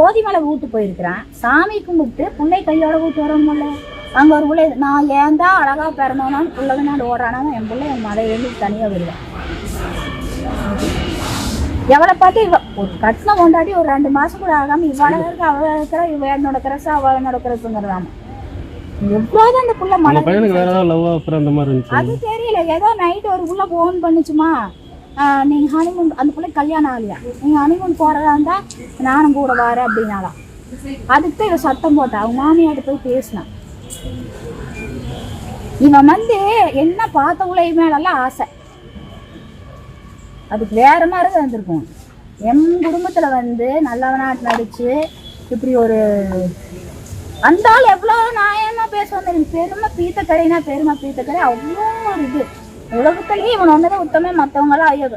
ஓதிமலை வீட்டு போயிருக்கிறான். சாமி கும்பிட்டு பிள்ளை கையோட வீட்டு வரணும்ல. அங்கே ஒரு பிள்ளை நான் ஏன் தான் அழகாக பிறந்தோனான்னு பிள்ளைங்க நான் ஓடுறானா என் பிள்ளை என் மலை எழுதி தனியாக வருவேன். எவளை பார்த்து இவ ஒரு கட்டின கொண்டாடி ஒரு ரெண்டு மாசம் கூட ஆகாம இவள இருக்க அவ இருக்கிற இவ என்னோட கிரஸ் அவ என்னோட கிரஸுங்கிறதாம எவ்வளோதான் அந்த புள்ள மலை அது தெரியல. ஏதோ நைட் ஒரு புள்ள ஃபோன் பண்ணுச்சுமா? ஆஹ் நீங்க ஹனிமூன் அந்த பிள்ளை கல்யாணம் ஆகலையா? நீங்க ஹனிமூன் போறதா இருந்தா நானும் கூட வரேன் அப்படின்னாலாம் அதுக்கு தான் சத்தம் போட்டா அவங்க மாமியார்ட்ட போய் பேசினான் இவன் வந்து என்ன பார்த்தவங்கள மேலெல்லாம் ஆசை. அதுக்கு வேற மாதிரி தான் வந்திருக்கும். என் குடும்பத்துல வந்து நல்லவனாட்டு நடிச்சு இப்படி ஒரு அந்த ஆள் எவ்வளோ நியாயமா பேசுவாங்க எனக்கு பெருமை பீத்தக்கரைனா பெருமை பீத்தக்கரை அவ்வளோ ஒரு இது. உலகத்திலேயே இவன் ஒன்றதான் உத்தமே மற்றவங்களாம் ஐயோ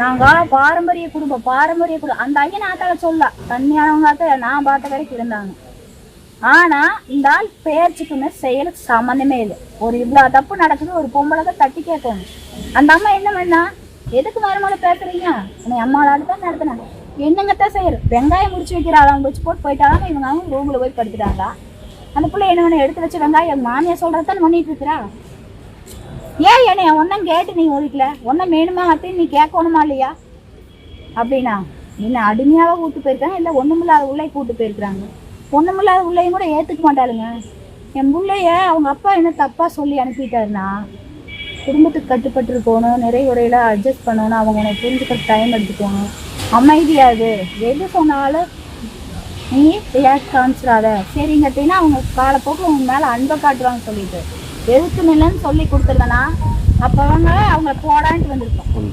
நாங்க பாரம்பரிய குடும்பம் பாரம்பரிய குடும்பம். அந்த ஐயன் ஆத்தால சொல்ல தண்ணியானவங்க நான் பார்த்த வரைக்கும் இருந்தாங்க. ஆனா இந்த ஆள் பேச்சுக்குமே செயலுக்கு சம்மந்தமே இல்லை. ஒரு இவ்வளவு தப்பு நடக்குது ஒரு பொம்பளை தட்டி கேட்கணும். அந்த அம்மா என்ன பண்ணா? எதுக்கு மருமகளை பேசுறீங்க? உன்னை அம்மாவோட தான் நடத்தினாங்க என்னங்கத்தான் செய்யற வெங்காயம் முடிச்சு வைக்கிறாங்க அவங்க வச்சு போட்டு போயிட்டாலும் இவங்க அவங்க ரூம்ல போய் படுத்துட்டாங்களா? அந்த பிள்ளை என்ன எடுத்து வச்சு வெங்காயம் மாமியா மாமியார் பண்ணிட்டு இருக்கிறா? ஏன் என்னைய ஒன்றும் கேட்டு நீ ஒதுக்கல. ஒன்றும் வேணுமா அப்படின்னு நீ கேட்கணுமா இல்லையா? அப்படின்னா என்ன அடிமையாக கூப்பிட்டு போயிருக்காங்க. இல்லை ஒன்றுமில்லாத உள்ளே கூட்டு போயிருக்கிறாங்க. ஒன்றுமில்லாத உள்ளேயும் கூட ஏற்றுக்க மாட்டாளுங்க. என் பிள்ளைய அவங்க அப்பா என்ன தப்பாக சொல்லி அனுப்பிட்டாருன்னா குடும்பத்துக்கு கட்டுப்பட்டு இருக்கணும் நிறைய அட்ஜஸ்ட் பண்ணணும் அவங்க உனக்கு புரிஞ்சுக்கிற டைம் எடுத்துக்கணும் அமைதியாது எது சொன்னாலும் நீ ரியாக்ட் காமிச்சிடாத. சரிங்கட்டின்னா அவங்க காலப்போக்கில் உங்க மேலே அன்பை காட்டுவாங்க சொல்லிட்டு. எதுக்கு நிலைன்னு சொல்லி கொடுத்துருந்தனா அப்போ அவங்க அவங்க போடான்ட்டு வந்திருக்கோம்.